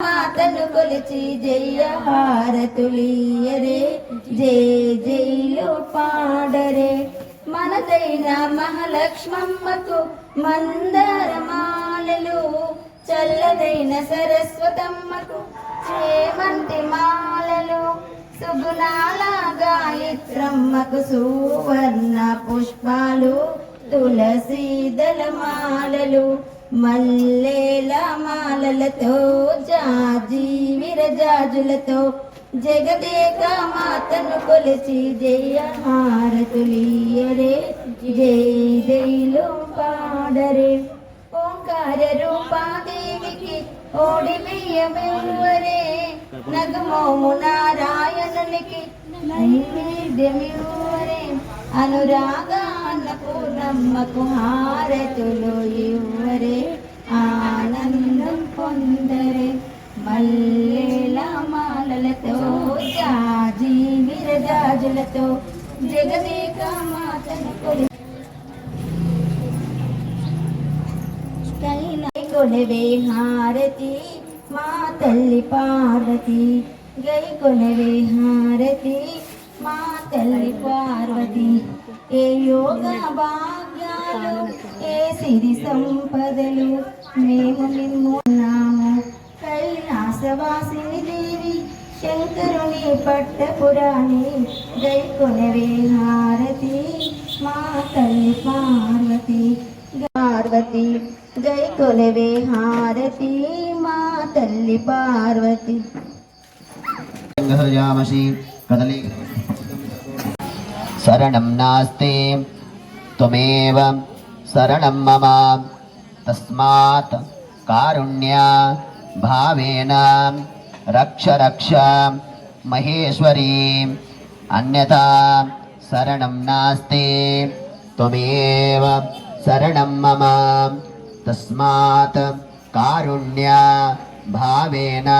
మాతను కొలిచి జయ హారతులీయరే జయ జైలు పాడరే. మనదైన మహాలక్ష్మమ్మకు మందరమాలలు చల్లదైన సరస్వతమ్మకు చేమంతి మాలలు. సుగుణాల గాయత్రమ్మకు సువర్ణ పుష్పాలు తులసి దళమాలలు మల్లేల మాలలతో జాజీ విరజాజులతో జగదేక మాతను కొలిచి జయ హారతులియరే జై జైలు పాడరే. ఓంకార రూపాదేవికి ఓడి బియ్యమివ్వరే నగమోము నారాయణునికి నైవేద్యమివ్వరే అనురాగాన పూర్ణమ్మకు హారతులు ఇవ్వరే. ఆనందం పొందరే. మల్లెల మాలలతో జాజి విరజాజులతో జగదేక మాతను కొలి. కైలై కొనవే హారతి మా తల్లి పార్వతి. గై కొలవే హారతి మా తల్లి పార్వతి. ఏ యోగ భాగ్యాలు ఏ సిరి సంపదలు మేము నిన్నున్నాము కైలాసవాసిని దేవి శంకరుని పట్టపురాణి. గై కొనవే హారతి మా తల్లి పార్వతి. పార్వతి గై కొలవే హారతి మా తల్లి పార్వతి. హృయామసి కదలి శరణం నాస్తి త్వమేవ శరణం మమ తస్మాత్ కారుణ్య భావేన రక్ష రక్ష మహేశ్వరీ అన్యథా శరణం నాస్తి త్వమేవ శరణం మమ తస్మాత్ కారుణ్య భావేన